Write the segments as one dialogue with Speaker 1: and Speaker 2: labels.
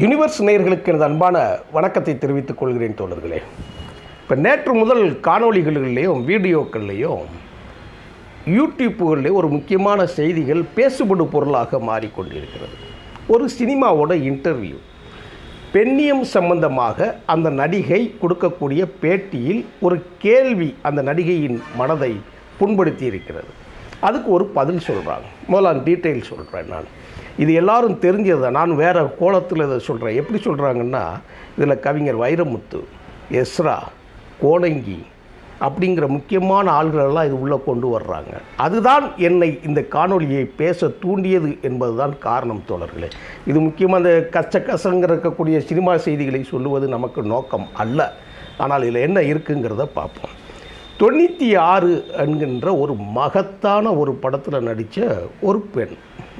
Speaker 1: Universe நேயர்களுக்கு எனது அன்பான வணக்கத்தை தெரிவித்துக் கொள்கிறேன் தோழர்களே. இப்போ நேற்று முதல் காணொளிகளிலேயும் வீடியோக்கள்லேயும் யூடியூப்புகளிலே ஒரு முக்கியமான செய்திகள் பேசுபடு பொருளாக மாறிக்கொண்டிருக்கிறது. ஒரு சினிமாவோட இன்டர்வியூ பெண்ணியம் சம்பந்தமாக அந்த நடிகை கொடுக்கக்கூடிய பேட்டியில் ஒரு கேள்வி அந்த நடிகையின் மனதை புண்படுத்தி இருக்கிறது அதுக்கு ஒரு பதில் சொல்கிறாங்க முதல்ல டீட்டெயில் சொல்கிறேன் நான். இது எல்லாரும் தெரிஞ்சது நான் வேறு கோலத்தில் இதை சொல்கிறேன் எப்படி சொல்கிறாங்கன்னா இதில் கவிஞர் வைரமுத்து எஸ்ரா கோணங்கி அப்படிங்கிற முக்கியமான ஆள்களெல்லாம் இது உள்ளே கொண்டு வர்றாங்க. அதுதான் என்னை இந்த காணொலியை பேச தூண்டியது என்பதுதான் காரணம் தோழர்களே. இது முக்கியமாக அந்த கச்ச கசங்க இருக்கக்கூடிய சினிமா செய்திகளை சொல்லுவது நமக்கு நோக்கம் அல்ல. ஆனால் இதில் என்ன இருக்குங்கிறத பார்ப்போம். தொண்ணூற்றி ஆறு என்கின்ற ஒரு மகத்தான ஒரு படத்தில் நடித்த ஒரு பெண்.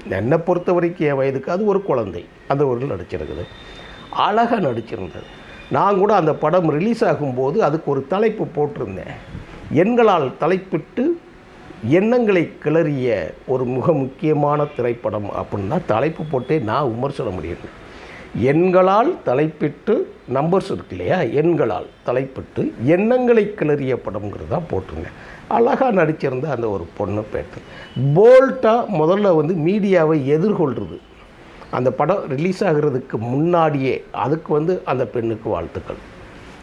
Speaker 1: என்னை பொறுத்த வரைக்கும் என் வயதுக்கு அது ஒரு குழந்தை. அந்த ஒரு நடிச்சிருக்குது. அழகாக நடிச்சிருந்தது. நான் கூட அந்த படம் ரிலீஸ் ஆகும்போது அதுக்கு ஒரு தலைப்பு போட்டிருந்தேன். எண்களால் தலைப்பிட்டு எண்ணங்களை கிளறிய ஒரு மிக முக்கியமான திரைப்படம் அப்படின்னா தலைப்பு போட்டே நான் விமர்சனம் முடியல எண்களால் தலைப்பிட்டு நம்பர்ஸ் இருக்கு இல்லையா? எண்களால் தலைப்பிட்டு எண்ணங்களை கிளறிய படம்ங்கிறது தான் போட்டுருங்க அழகாக நடிச்சிருந்த அந்த ஒரு பொண்ணு பேட்டு போல்ட்டாக முதல்ல வந்து மீடியாவை எதிர்கொள்கிறது அந்த படம் ரிலீஸ் ஆகிறதுக்கு முன்னாடியே அதுக்கு வந்து அந்த பெண்ணுக்கு வாழ்த்துக்கள்.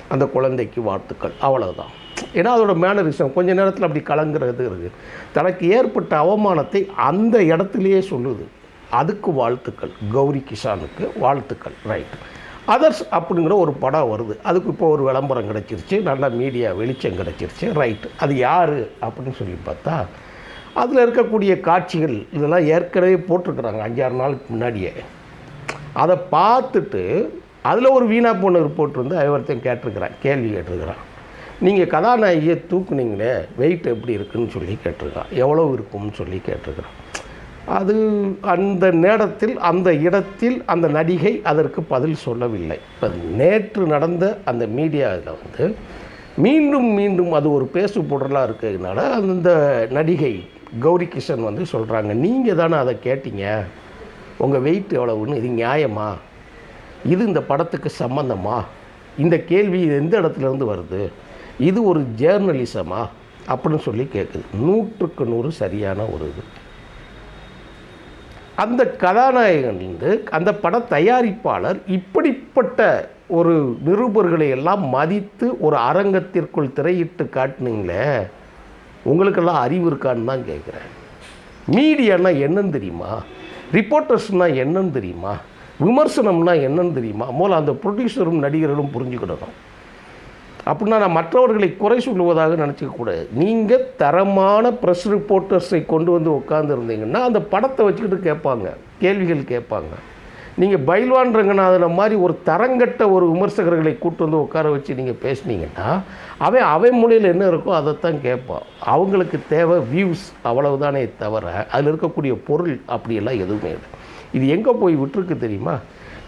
Speaker 1: அந்த குழந்தைக்கு வாழ்த்துக்கள். அவ்வளோதான் ஏன்னா அதோட மேனரிசம் கொஞ்ச நேரத்தில் அப்படி கலங்குறது இருக்குது தனக்கு ஏற்பட்ட அவமானத்தை அந்த இடத்துலையே சொல்லுது. அதுக்கு வாழ்த்துக்கள். கௌரி கிஷானுக்கு வாழ்த்துக்கள். ரைட் அதர்ஸ் அப்படிங்கிற ஒரு படம் வருது. அதுக்கு இப்போ ஒரு விளம்பரம் கிடச்சிருச்சு. நல்ல மீடியா வெளிச்சம் கிடச்சிருச்சு. ரைட் அது யார் அப்படின்னு சொல்லி பார்த்தா அதில் இருக்கக்கூடிய காட்சிகள் இதெல்லாம் ஏற்கனவே போட்டிருக்கிறாங்க. அஞ்சாறு நாளுக்கு முன்னாடியே. அதை பார்த்துட்டு அதில் ஒரு வீணா போன ரிப்போர்ட் வந்து ஒருத்தன் கேட்டிருக்கிறான். கேள்வி கேட்டிருக்கிறான். நீங்கள் கதாநாயகியை தூக்குனீங்களே வெயிட் எப்படி இருக்குன்னு சொல்லி கேட்டிருக்கான். எவ்வளோ இருக்கும்னு சொல்லி கேட்டிருக்கிறான். அது அந்த நேரத்தில் அந்த இடத்தில் அந்த நடிகை அதற்கு பதில் சொல்லவில்லை. இப்போ நேற்று நடந்த அந்த மீடியாவில் வந்து மீண்டும் மீண்டும் அது ஒரு பேசு பொருளாக இருக்கிறதுனால அந்த நடிகை கௌரி கிஷன் வந்து சொல்கிறாங்க நீங்கள் தானே அதை கேட்டீங்க? உங்கள் வெயிட் எவ்வளவுன்னு? இது நியாயமா? இது இந்த படத்துக்கு சம்மந்தமா இந்த கேள்வி எந்த இடத்துலேருந்து வருது? இது ஒரு ஜேர்னலிசமா அப்படின்னு சொல்லி கேட்குது நூற்றுக்கு நூறு சரியான ஒரு இது. அந்த கதாநாயகன் வந்து அந்த பட தயாரிப்பாளர் இப்படிப்பட்ட ஒரு நிருபர்களை எல்லாம் மதித்து ஒரு அரங்கத்திற்குள் திரையிட்டு காட்டினீங்களே உங்களுக்கெல்லாம் அறிவு இருக்கான்னு தான் கேட்குறேன் மீடியானா என்னன்னு தெரியுமா? ரிப்போர்ட்டர்ஸ்னால் என்னன்னு தெரியுமா? விமர்சனம்னா என்னன்னு தெரியுமா? மூலம் அந்த ப்ரொடியூசரும் நடிகர்களும் புரிஞ்சுக்கிடணும். அப்படின்னா நான் மற்றவர்களை குறை சொல்லுவதாக நினச்சிக்கக்கூடாது நீங்கள் தரமான ப்ரெஸ் ரிப்போர்ட்டர்ஸை கொண்டு வந்து உட்காந்துருந்தீங்கன்னா அந்த படத்தை வச்சுக்கிட்டு கேட்பாங்க. கேள்விகள் கேட்பாங்க. நீங்கள் பைல்வான் ரங்கநாதனை மாதிரி ஒரு தரங்கட்ட ஒரு விமர்சகர்களை கூட்டு வந்து உட்கார வச்சு நீங்கள் பேசுனீங்கன்னா அவன் அவன் மொழியில் என்ன இருக்கோ அதைத்தான் கேட்பான். அவங்களுக்கு தேவை வியூஸ் அவ்வளவுதானே தவிர அதில் இருக்கக்கூடிய பொருள் அப்படியெல்லாம் எதுவுமே இல்லை. இது எங்கே போய் விட்டுருக்கு தெரியுமா?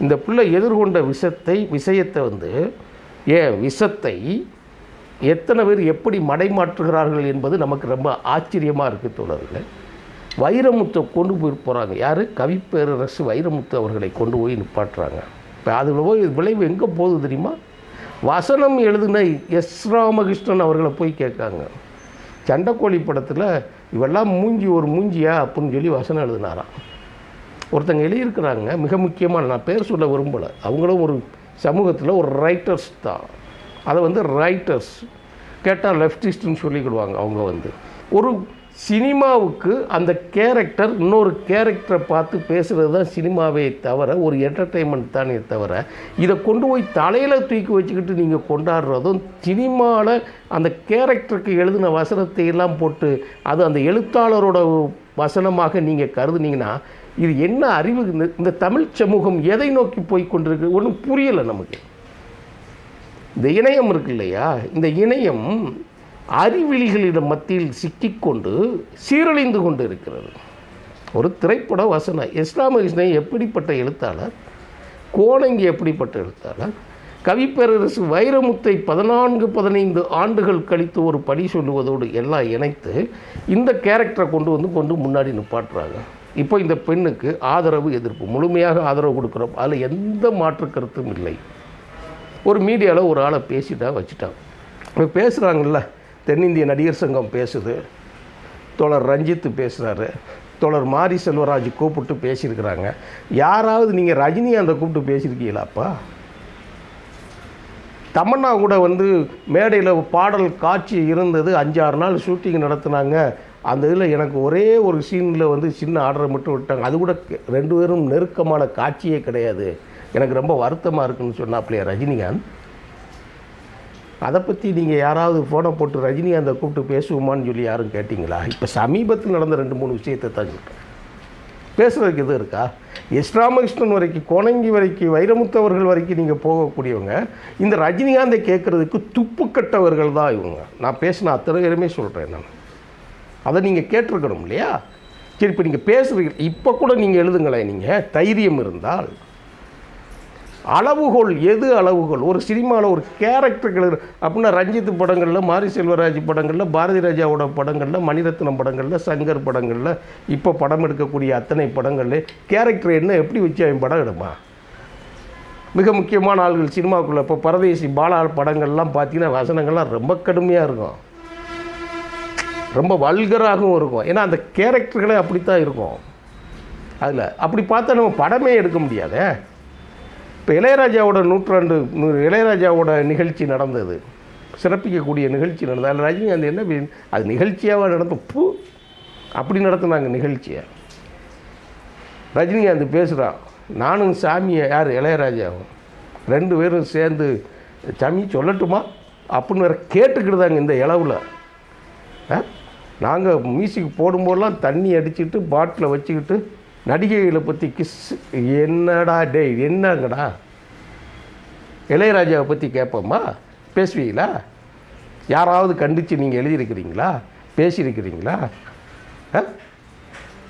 Speaker 1: இந்த பிள்ளை எதிர்கொண்ட விஷத்தை விஷயத்தை வந்து ஏன் விஷத்தை எத்தனை பேர் எப்படி மடைமாற்றுகிறார்கள் என்பது நமக்கு ரொம்ப ஆச்சரியமாக இருக்குது தோழர்களே. வைரமுத்தை கொண்டு போய் போகிறாங்க யார்? கவிப்பேரரசு வைரமுத்து அவர்களை கொண்டு போய் நிப்பாட்டுறாங்க. இப்போ அதில் போய் விளைவு எங்கே போகுது தெரியுமா? வசனம் எழுதின எஸ் ராமகிருஷ்ணன் அவர்களை போய் கேட்காங்க. சண்டைக்கோழி படத்தில் இவெல்லாம் மூஞ்சி ஒரு மூஞ்சியா அப்படின்னு சொல்லி வசனம் எழுதினாராம். ஒருத்தங்க எழுதியிருக்கிறாங்க. மிக முக்கியமான நான் பேர் சொல்ல விரும்பலை. அவங்களும் ஒரு சமூகத்தில் ஒரு ரைட்டர்ஸ் தான். அதை வந்து ரைட்டர்ஸ் கேட்டால் லெஃப்டிஸ்ட்னு சொல்லிக்கிடுவாங்க அவங்க வந்து. ஒரு சினிமாவுக்கு அந்த கேரக்டர் இன்னொரு கேரக்டரை பார்த்து பேசுகிறது தான் சினிமாவே தவிர ஒரு என்டர்டெயின்மெண்ட் தானே தவிர இதை கொண்டு போய் தலையில் தூக்கி வச்சுக்கிட்டு நீங்கள் கொண்டாடுறதும் சினிமாவில் அந்த கேரக்டருக்கு எழுதின வசனத்தை எல்லாம் போட்டு அது அந்த எழுத்தாளரோட வசனமாக நீங்கள் கருதுனீங்கன்னா இது என்ன அறிவு? இந்த- இந்த தமிழ் சமூகம் எதை நோக்கி போய் கொண்டிருக்கு? ஒன்றும் புரியலை நமக்கு. இந்த இணையம் இருக்கு இல்லையா? இந்த இணையம் அறிவிலிகளிடம் மத்தியில் சிக்கிக்கொண்டு சீரழிந்து கொண்டு இருக்கிறது. ஒரு திரைப்பட வசனம். இஸ்லாமகிருஷ்ணன் எப்படிப்பட்ட எழுத்தாளர்? கோணங்கி எப்படிப்பட்ட எழுத்தாளர்? கவிப்பேரரசு வைரமுத்தை பதினான்கு பதினைந்து ஆண்டுகள் கழித்து ஒரு படி சொல்லுவதோடு எல்லாம் இணைத்து இந்த கேரக்டரை கொண்டு வந்து கொண்டு முன்னாடி நிப்பாட்டுறாங்க. இப்போ இந்த பெண்ணுக்கு ஆதரவு எதிர்ப்பு. முழுமையாக ஆதரவு கொடுக்குறோம். அதில் எந்த மாற்று கருத்தும் இல்லை. ஒரு மீடியாவில் ஒரு ஆளை பேசிட்டா வச்சுட்டான் இப்போ பேசுகிறாங்கல்ல தென்னிந்திய நடிகர் சங்கம் பேசுது. தோழர் ரஞ்சித்து பேசுகிறாரு தோழர் மாரி செல்வராஜ் கூப்பிட்டு பேசியிருக்கிறாங்க. யாராவது நீங்கள் ரஜினிகாந்தை கூப்பிட்டு பேசியிருக்கீங்களாப்பா? தமன்னா கூட வந்து மேடையில் பாடல் காட்சி இருந்தது. அஞ்சாறு நாள் ஷூட்டிங் நடத்துனாங்க. அந்த இதில் எனக்கு ஒரே ஒரு சீனில் வந்து சின்ன ஆர்டரை மட்டும் விட்டாங்க. அது கூட கெ- ரெண்டு பேரும் நெருக்கமான காட்சியே கிடையாது. எனக்கு ரொம்ப வருத்தமாக இருக்குன்னு சொன்னாப்லையா ரஜினிகாந்த்? அதை பற்றி நீங்கள் யாராவது ஃபோனை போட்டு ரஜினிகாந்தை கூப்பிட்டு பேசுவோமான்னு சொல்லி யாரும் கேட்டிங்களா? இப்போ சமீபத்தில் நடந்த ரெண்டு மூணு விஷயத்தை தான் சொல்கிறேன் பேசுகிறதுக்கு எது இருக்கா? எஸ் ராமகிருஷ்ணன் வரைக்கும் கோணங்கி வரைக்கும் வைரமுத்தவர்கள் வரைக்கும் நீங்கள் போகக்கூடியவங்க இந்த ரஜினிகாந்தை கேட்குறதுக்கு துப்புக்கட்டவர்கள் தான் இவங்க. நான் பேசின அத்தனை பேருமே சொல்கிறேன் நான். அதை நீங்கள் கேட்டிருக்கணும் இல்லையா? சரி இப்போ நீங்கள் பேசுகிறீங்க இப்போ கூட நீங்கள் எழுதுங்களேன் நீங்கள் தைரியம் இருந்தால் அளவுகோல் எது அளவுகோல்? ஒரு சினிமாவில் ஒரு கேரக்டர்கள் அப்படின்னா ரஞ்சித் படங்களில் மாரி செல்வராஜ் படங்களில் பாரதி ராஜாவோட படங்களில் மணிரத்னம் படங்களில் சங்கர் படங்களில் இப்போ படம் எடுக்கக்கூடிய அத்தனை படங்களில் கேரக்டர் என்ன எப்படி வச்சு அவன் படம் எடுமா மிக முக்கியமான ஆள்கள் சினிமாக்குள்ளே. இப்போ பரதேசி பாலா படங்கள்லாம் பார்த்தீங்கன்னா வசனங்கள்லாம் ரொம்ப கடுமையாக இருக்கும். ரொம்ப வல்கராகவும் இருக்கும். ஏன்னா அந்த கேரக்டர்களே அப்படித்தான் இருக்கும். அதில் அப்படி பார்த்தா நம்ம படமே எடுக்க முடியாதே. இப்போ இளையராஜாவோட நூற்றாண்டு இளையராஜாவோட நிகழ்ச்சி நடந்தது. சிறப்பிக்கக்கூடிய நிகழ்ச்சி நடந்தது. அதில் ரஜினிகாந்த் என்ன அது நிகழ்ச்சியாக நடந்த பூ அப்படி நடத்துனாங்க நிகழ்ச்சியை. ரஜினிகாந்த் பேசுகிறான் நானும் சாமியை யார் இளையராஜாவும் ரெண்டு பேரும் சேர்ந்து சாமி சொல்லட்டுமா? அப்படின்னு வேற கேட்டுக்கிட்டுதாங்க இந்த இளவில். நாங்கள் மியூசிக் போடும்போதெல்லாம் தண்ணி அடிச்சுக்கிட்டு பாட்டில் வச்சுக்கிட்டு நடிகைகளை பற்றி கிஸ் என்னடா டேய் என்னங்கடா? இளையராஜாவை பற்றி கேட்போமா? பேசுவீங்களா? யாராவது கண்டித்து நீங்கள் எழுதியிருக்கிறீங்களா? பேசியிருக்கிறீங்களா?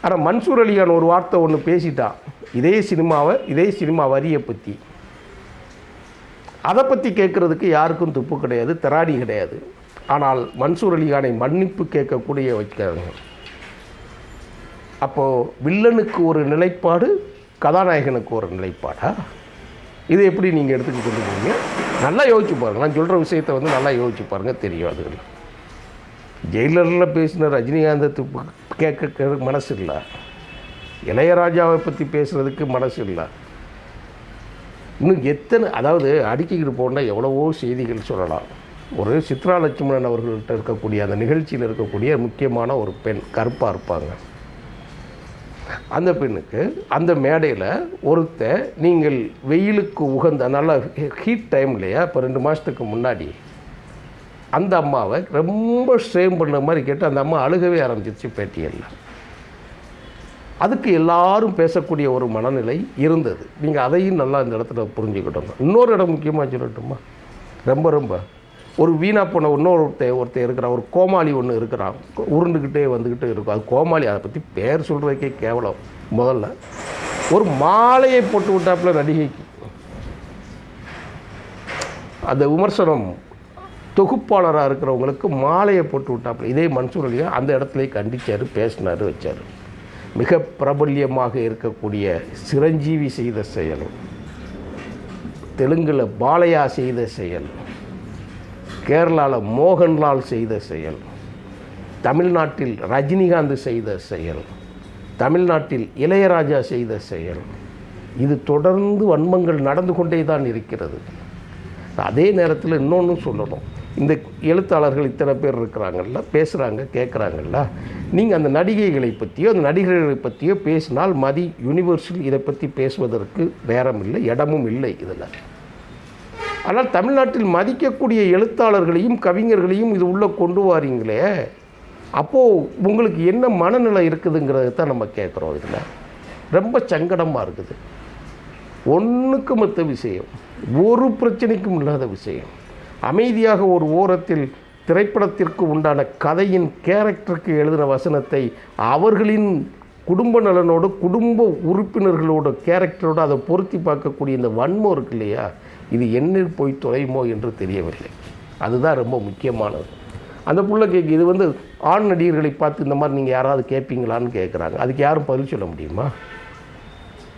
Speaker 1: ஆனால் மன்சூர் அலிகான் ஒரு வார்த்தை ஒன்று பேசிட்டான் இதே சினிமாவை இதே சினிமா வரியை பற்றி அதை பற்றி கேட்குறதுக்கு யாருக்கும் துப்பு கிடையாது திராடி கிடையாது. ஆனால் மன்சூர் அலிகானை மன்னிப்பு கேட்கக்கூடிய வைக்கிறாங்க அப்போது வில்லனுக்கு ஒரு நிலைப்பாடு கதாநாயகனுக்கு ஒரு நிலைப்பாடா? இதை எப்படி நீங்கள் எடுத்துக்க கொண்டு போவீங்க நல்லா யோசிச்சு பாருங்கள் நான் சொல்கிற விஷயத்தை வந்து நல்லா யோசிச்சு பாருங்கள் தெரியும் அது. ஜெயிலரில் பேசின ரஜினிகாந்தை கேட்க மனசு இல்லை. இளையராஜாவை பற்றி பேசுகிறதுக்கு மனசு இல்லை. இன்னும் எத்தனை அதாவது அடுக்கிக்கிட்டு போனால் எவ்வளவோ செய்திகள் சொல்லலாம். ஒரு சித்ரா லட்சுமணன் அவர்கள்ட்ட இருக்கக்கூடிய அந்த நிகழ்ச்சியில் இருக்கக்கூடிய முக்கியமான ஒரு பெண் கருப்பாக இருப்பாங்க. அந்த பெண்ணுக்கு அந்த மேடையில் ஒருத்தன் நீங்கள் வெயிலுக்கு உகந்த நல்ல ஹீட் டைம் இல்லையா? இப்போ ரெண்டு மாதத்துக்கு முன்னாடி. அந்த அம்மாவை ரொம்ப ஸ்ட்ரெயின் பண்ண மாதிரி கேட்டு அந்த அம்மா அழுகவே ஆரம்பிச்சிருச்சு பேட்டியில். அதுக்கு எல்லாரும் பேசக்கூடிய ஒரு மனநிலை இருந்தது. நீங்கள் அதையும் நல்லா இந்த இடத்துல புரிஞ்சுக்கிட்டோங்க. இன்னொரு இடம் முக்கியமாக சொல்லட்டுமா? ரொம்ப ரொம்ப. ஒரு வீணாக போன இன்னொரு ஒருத்தர் இருக்கிறான். ஒரு கோமாளி ஒன்று இருக்கிறான். உருண்டுக்கிட்டே வந்துக்கிட்டே இருக்கும். அது கோமாளி அதை பற்றி பேர் சொல்கிறதுக்கே கேவலம். முதல்ல ஒரு மாலையை போட்டு விட்டாப்புல நடிகைக்கு. அந்த விமர்சனம் தொகுப்பாளராக இருக்கிறவங்களுக்கு மாலையை போட்டு விட்டாப்புல. இதே மன்சூர் அலியா அந்த இடத்துல கண்டிச்சார் பேசினார் வச்சார். மிக பிரபல்யமாக இருக்கக்கூடிய சிரஞ்சீவி செய்த செயல். தெலுங்கில் பாலையா செய்த செயல். கேரளாவில் மோகன்லால் செய்த செயல் தமிழ்நாட்டில் ரஜினிகாந்த் செய்த செயல் தமிழ்நாட்டில் இளையராஜா செய்த செயல் இது தொடர்ந்து வன்மங்கள் நடந்து கொண்டே தான் இருக்கிறது. அதே நேரத்தில் இன்னொன்று சொல்லணும். இந்த எழுத்தாளர்கள் இத்தனை பேர் இருக்கிறாங்கல்ல பேசுகிறாங்க கேட்குறாங்கல்ல நீங்கள் அந்த நடிகைகளை பற்றியோ அந்த நடிகர்களை பற்றியோ பேசினால் மதி யூனிவர்சல் இதை பற்றி பேசுவதற்கு நேரம் இல்லை இடமும் இல்லை இதில். ஆனால் தமிழ்நாட்டில் மதிக்கக்கூடிய எழுத்தாளர்களையும் கவிஞர்களையும் இது உள்ளே கொண்டு வாரீங்களே? அப்போது உங்களுக்கு என்ன மனநிலை இருக்குதுங்கிறத தான் நம்ம கேட்குறோம் இதில். ரொம்ப சங்கடமாக இருக்குது. ஒன்றுக்கு மற்ற விஷயம் ஒரு பிரச்சனைக்கும் இல்லாத விஷயம். அமைதியாக ஒரு ஓரத்தில் திரைப்படத்திற்கு உண்டான கதையின் கேரக்டருக்கு எழுதின வசனத்தை அவர்களின் குடும்ப நலனோடு குடும்ப உறுப்பினர்களோட கேரக்டரோடு அதை பொருத்தி பார்க்கக்கூடிய இந்த வன்மம் இருக்கு இல்லையா? இது என்னில் போய் தொலையுமோ என்று தெரியவில்லை. அதுதான் ரொம்ப முக்கியமானது. அந்த புள்ள கேட்கு இது வந்து ஆண் நடிகர்களை பார்த்து இந்த மாதிரி நீங்கள் யாராவது கேட்பீங்களான்னு கேட்குறாங்க அதுக்கு யாரும் பதில் சொல்ல முடியுமா?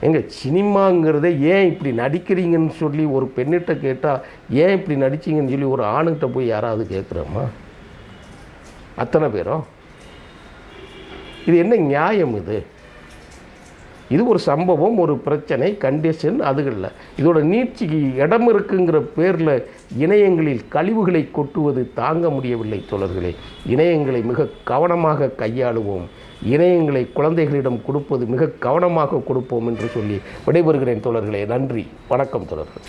Speaker 1: எங்க சினிமாங்கிறதே ஏன் இப்படி நடிக்கிறீங்கன்னு சொல்லி ஒரு பெண்ணிட்ட கேட்டால் ஏன் இப்படி நடிச்சிங்கன்னு சொல்லி ஒரு ஆணுகிட்ட போய் யாராவது கேட்குறோமா அத்தனை பேரும் இது என்ன நியாயம் இது? இது ஒரு சம்பவம் ஒரு பிரச்சனை கண்டிஷன் அதுகளில் இதோட நீட்சிக்கு இடம் இருக்குங்கிற பேரில் இணையங்களில் கழிவுகளை கொட்டுவது தாங்க முடியவில்லை தோழர்களே. இணையங்களை மிக கவனமாக கையாளுவோம். இணையங்களை குழந்தைகளிடம் கொடுப்பது மிக கவனமாக கொடுப்போம் என்று சொல்லி விடைபெறுகிறேன் தோழர்களே. நன்றி. வணக்கம் தோழர்கள்.